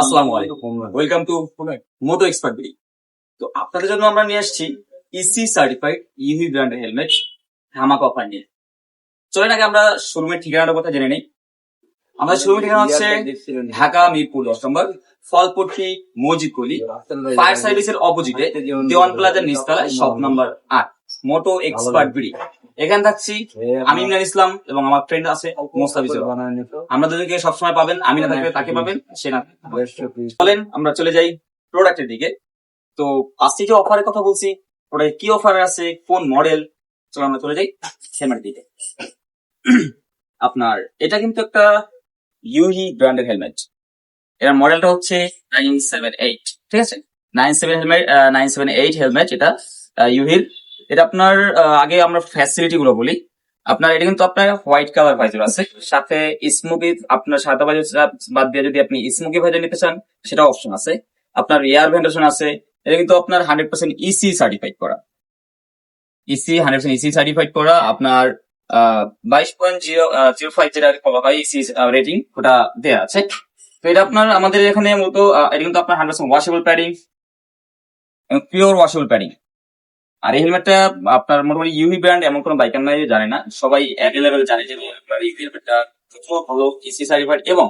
আসসালামু আলাইকুম। Welcome to Moto Expert BD তো আপনাদের জন্য আমরা নিয়ে আসছি ইসি সার্টিফাইড ইভি ব্র্যান্ডের হেলমেট ধামাক অফার নিয়ে। চলেন আগে আমরা শোরুমের ঠিকানাটার কথা জেনে নিই। আমাদের শোরুমের ঠিকানা হচ্ছে ঢাকা মিরপুর দশ নম্বর ফলপট্টি মসজিদ গলি ফায়ার সার্ভিসের অপোজিটে দেওয়ান প্লাজার নিচতলায় শপ নাম্বার আট। Moto Expert BD. এখানে থাকছি আমি ইমরান ইসলাম এবং আমার ফ্রেন্ড আছে আমরা দুজনকে সবসময় পাবেন আমি না থাকলে তাকে পাবেন সে না চলেন আমরা চলে যাই প্রোডাক্টের দিকে। তো আজকে যে অফারের কথা বলছি ওটা কি অফার আছে কোন মডেল চলো আমরা চলে যাই হেলমেটের দিকে। আপনার এটা কিন্তু একটা ইউহি ব্র্যান্ডের হেলমেট এর মডেলটা হচ্ছে নাইন সেভেন এইট ঠিক আছে? Nine seven helmet nine seven eight helmet এটা ইউহির এটা আপনার আগে আমরা ফ্যাসিলিটি গুলো বলি। আপনার, এটা কিন্তু আপনার হোয়াইট কালার ভাইজার আছে। সাথে স্মোকি আপনার সাদা ভাইজার বাদ দিয়ে যদি আপনি স্মোকি ভাইজার নিতে চান সেটা অপশন আছে। আপনার এয়ার ভেন্টেশন আছে। এটা কিন্তু আপনার হান্ড্রেড পার্সেন্ট ইসি সার্টিফাইড করা। EC hundred percent EC certified করা। আপনার বাইশ পয়েন্ট জিরো জিরো ফাইভ যেটা বলা হয় ইসি রেটিং ওটা দেওয়া আছে। তো এটা আপনার, আমাদের এখানে মূলত এটা কিন্তু আপনার hundred percent washable padding pure washable padding আর এই হেলমেটটা আপনার মোটামুটি ইউভি ব্র্যান্ড এমন কোনো বাইকার নাই জানে না। সবাই অ্যাভেলেবেল জানে যে আপনার এই হেলমেটটা প্রচুর ভালো ইসি সার্টিফাইড এবং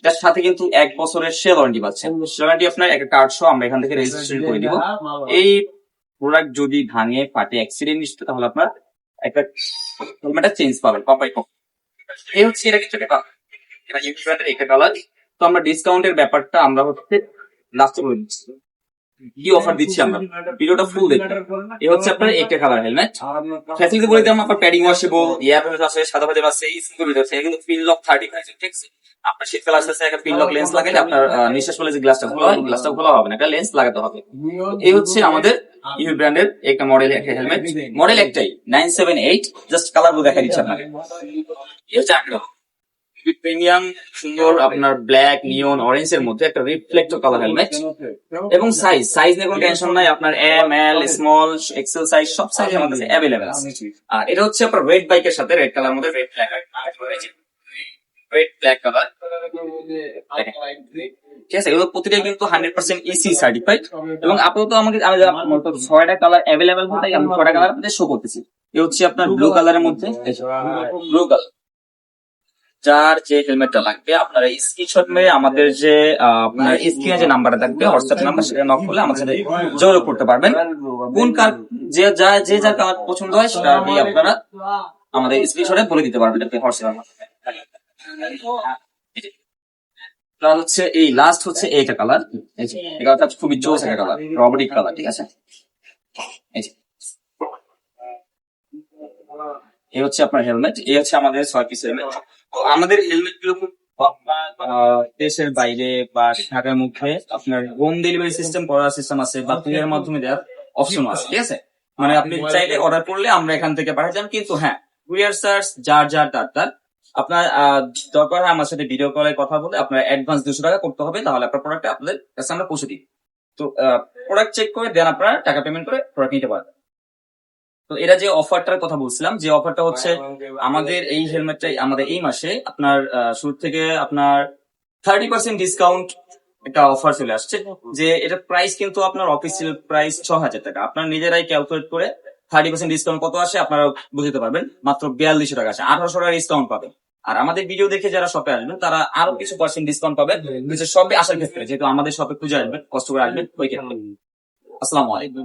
এটার সাথে কিন্তু এক বছরের সেল ওয়ারেন্টি পাচ্ছেন ওয়ারেন্টি আপনার একটা কার্ড সহ আমরা এখান থেকে রেজিস্ট্রেশন করে দিব। এই প্রোডাক্ট যদি ভাঙে ফাটে অ্যাক্সিডেন্ট নিশ্চিত তাহলে আপনার একটা হেলমেটটা চেঞ্জ পাবেন কপ এই হচ্ছে এটা কিছু একটা। এটা ইউভি ব্র্যান্ডের একটা কালার তো আমরা ডিসকাউন্টের ব্যাপারটা আমরা হচ্ছে লাস্টে করে দিচ্ছি। কি অফার দিচ্ছি আমরা? ভিডিওটা ফুল দেখবেন এই হচ্ছে আপনার একটা কালার হেলমেট ফ্যাসিলিটি বলে দিলাম, আপনার প্যাডিং ওয়াশেবল এয়ার আছে, সাদা ভাজা আছে স্কুল ভিতরে আছে। কিন্তু পিন লক থার্টি ফাইভ ঠিক আছে? আপনার শীতকাল আসতেছে একটা পিন লক লেন্স লাগাইলে আপনার নিঃশ্বাস ফেলে যে গ্লাসটা খোলা হয় গ্লাসটা খোলা হবে না, একটা লেন্স লাগাতে হবে। এই হচ্ছে আমাদের ইউ ব্র্যান্ডের একটা মডেল একটা হেলমেট মডেল একটাই নাইন সেভেন এইট জাস্ট কালারগুলো দেখা দিচ্ছে আপনাকে। এই হচ্ছে একটা প্রিমিয়াম সুন্দর আপনার ব্ল্যাক নিয়ন অরেঞ্জ এর মধ্যে একটা রিফ্লেক্টর কালার হেলমেট এবং সাইজ সাইজ নিয়ে কোনো টেনশন নাই আপনার M L small XL size সব সাইজ আমার কাছে অ্যাভেলেবেল আছে। আর এটা হচ্ছে আপনার রেড বাইকের সাথে রেড কালার মধ্যে red black red black colour ঠিক আছে এগুলো প্রতিটা কিন্তু হান্ড্রেড পার্সেন্ট সার্টিফাইড এবং আপাতত আমাকে আমি ছয়টা কালার অ্যাভেলেবেল আমি ছয়টা কালার আপনাদের শো করতেছি। এ হচ্ছে আপনার ব্লু কালারের মধ্যে। ব্লু কালার যার যে হেলমেটটা লাগবে আপনারা স্ক্রিনশট মেরে আমাদের যে আপনার স্ক্রিনে যে নাম্বারটা থাকবে হোয়াটসঅ্যাপ নাম্বার সেটা নক করলে আমাদের সাথে যোগাযোগ করতে পারবেন। কোন কার যে যা যে যার কালার পছন্দ হয় সেটা নিয়ে আপনারা আমাদের স্ক্রিনশটে বলে দিতে পারবেন আপনি হোয়াটসঅ্যাপ কালার হচ্ছে এই লাস্ট হচ্ছে এইটা কালার এই যে এই কালারটা খুবই জোস একটা কালার রবটিক কালার ঠিক আছে? এই যে। এই হচ্ছে আপনার হেলমেট এই হচ্ছে আমাদের ছয় পিস হেলমেট আমাদের হেলমেটগুলো দেশের বাইরে বা ঢাকার মধ্যে আপনার হোম ডেলিভারি সিস্টেম করার সিস্টেম আছে বা কুরিয়ার মাধ্যমে দেওয়ার অপশন আছে ঠিক আছে? মানে আপনি চাইলে অর্ডার করলে আমরা এখান থেকে পাঠাই যান কিন্তু হ্যাঁ কুরিয়ার সার্চ যার যার তার তার আপনার দরকার হয় আমার সাথে ভিডিও কলে কথা বলে আপনার অ্যাডভান্স দুশো টাকা করতে হবে তাহলে আপনার প্রোডাক্টটা আপনাদের কাছে আমরা পৌঁছে দিই। তো প্রোডাক্ট চেক করে দেন আপনারা টাকা পেমেন্ট করে প্রোডাক্ট নিতে পারবেন। তো এটা যে অফারটার কথা বলছিলাম যে অফারটা হচ্ছে আমাদের এই হেলমেটটাই আমাদের এই মাসে আপনার শুরু থেকে আপনার থার্টি পার্সেন্ট ডিসকাউন্ট একটা অফার চলে আসছে যে এটা প্রাইস কিন্তু আপনার অফিসিয়াল প্রাইস ছ হাজার টাকা। আপনার নিজেরাই ক্যালকুলেট করে থার্টি পার্সেন্ট ডিসকাউন্ট কত আসে আপনারা বুঝতে পারবেন মাত্র বিয়াল্লিশশো টাকা আসে আঠারোশো টাকা ডিসকাউন্ট পাবেন। আর আমাদের ভিডিও দেখে যারা শপে আসবেন তারা আরও কিছু পার্সেন্ট ডিসকাউন্ট পাবেন শপে আসার ক্ষেত্রে যেহেতু আমাদের শপে খুঁজে আসবেন কষ্ট করে আসবেন ওই ক্ষেত্রে। আসসালামু আলাইকুম।